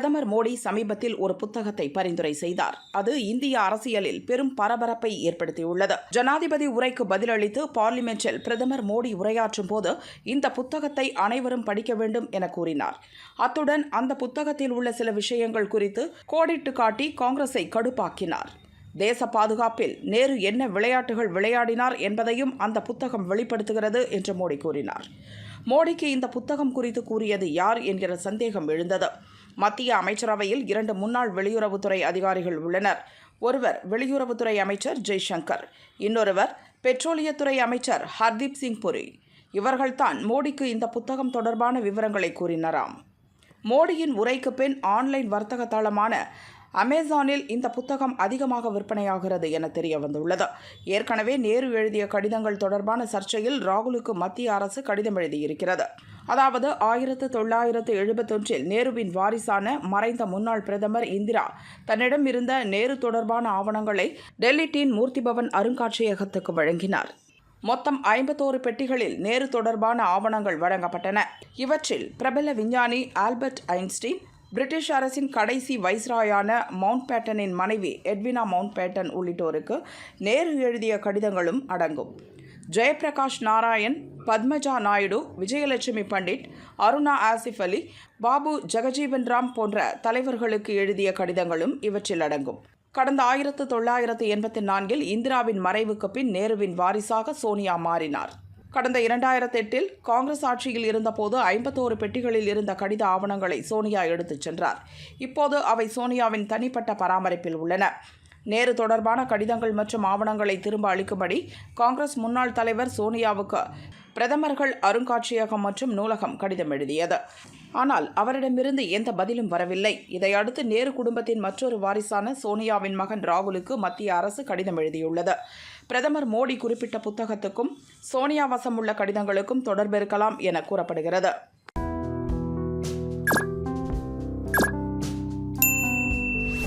பிரதமர் மோடி சமீபத்தில் ஒரு புத்தகத்தை பரிந்துரை செய்தார். அது இந்திய அரசியலில் பெரும் பரபரப்பை ஏற்படுத்தியுள்ளது. ஜனாதிபதி உரைக்கு பதிலளித்து பார்லிமென்ட்டில் பிரதமர் மோடி உரையாற்றும் போது இந்த புத்தகத்தை அனைவரும் படிக்க வேண்டும் என கூறினார். அத்துடன் அந்த புத்தகத்தில் உள்ள சில விஷயங்கள் குறித்து கோடிட்டு காட்டி காங்கிரஸை கடுப்பாக்கினார். தேச பாதுகாப்பில் நேரு என்ன விளையாட்டுகள் விளையாடினார் என்பதையும் அந்த புத்தகம் வெளிப்படுத்துகிறது என்று மோடி கூறினார். மோடிக்கு இந்த புத்தகம் குறித்து கூறியது யார் என்கிற சந்தேகம் எழுந்தது. மத்திய அமைச்சரவையில் இரண்டு முன்னாள் வெளியுறவுத்துறை அதிகாரிகள் உள்ளனர். ஒருவர் வெளியுறவுத்துறை அமைச்சர் ஜெய்சங்கர் இன்னொருவர் பெட்ரோலியத்துறை அமைச்சர் ஹர்தீப் சிங் புரி. இவர்கள்தான் மோடிக்கு இந்த புத்தகம் தொடர்பான விவரங்களை கூறினராம். மோடியின் உரைக்கு பின் ஆன்லைன் வர்த்தக தளமான அமேசானில் இந்த புத்தகம் அதிகமாக விற்பனையாகிறது என தெரிய வந்துள்ளது. ஏற்கனவே நேரு எழுதிய கடிதங்கள் தொடர்பான சர்ச்சையில் ராகுலுக்கு மத்திய அரசு கடிதம் எழுதியிருக்கிறது. அதாவது ஆயிரத்து தொள்ளாயிரத்து எழுபத்தொன்றில் நேருவின் வாரிசான மறைந்த முன்னாள் பிரதமர் இந்திரா. தன்னிடம் இருந்த நேரு தொடர்பான ஆவணங்களை டெல்லி டீன் மூர்த்தி பவன் அருங்காட்சியகத்துக்கு வழங்கினார். மொத்தம் ஐம்பத்தோரு பெட்டிகளில் நேரு தொடர்பான ஆவணங்கள் வழங்கப்பட்டன. இவற்றில் பிரபல விஞ்ஞானி ஆல்பர்ட் ஐன்ஸ்டீன் பிரிட்டிஷ் அரசின் கடைசி வைஸ்ராயான மவுண்ட் பேட்டனின் மனைவி எட்வினா மவுண்ட் பேட்டன் உள்ளிட்டோருக்கு நேரு எழுதிய கடிதங்களும் அடங்கும். ஜெயபிரகாஷ் நாராயண் பத்மஜா நாயுடு விஜயலட்சுமி பண்டிட் அருணா ஆசிஃப் அலி பாபு ஜெகஜீவன் ராம் போன்ற தலைவர்களுக்கு எழுதிய கடிதங்களும் இவற்றில் அடங்கும். கடந்த ஆயிரத்து தொள்ளாயிரத்து எண்பத்தி நான்கில் இந்திராவின் மறைவுக்கு பின் நேருவின் வாரிசாக சோனியா மாறினார். கடந்த இரண்டாயிரத்தி எட்டில் காங்கிரஸ் ஆட்சியில் இருந்தபோது ஐம்பத்தோரு பெட்டிகளில் இருந்த கடித ஆவணங்களை சோனியா எடுத்துச் சென்றார். இப்போது அவை சோனியாவின் தனிப்பட்ட பராமரிப்பில் உள்ளன. நேரு தொடர்பான கடிதங்கள் மற்றும் ஆவணங்களை திரும்ப அளிக்கும்படி காங்கிரஸ் முன்னாள் தலைவர் சோனியாவுக்கு பிரதமர்கள் அருங்காட்சியகம் மற்றும் நூலகம் கடிதம் எழுதியது. ஆனால் அவரிடமிருந்து எந்த பதிலும் வரவில்லை. இதையடுத்து நேரு குடும்பத்தின் மற்றொரு வாரிசான சோனியாவின் மகன் ராகுலுக்கு மத்திய அரசு கடிதம் எழுதியுள்ளது. பிரதமர் மோடி குறிப்பிட்ட புத்தகத்துக்கும் சோனியா வசம் உள்ள கடிதங்களுக்கும் தொடர்பிருக்கலாம் என கூறப்படுகிறது.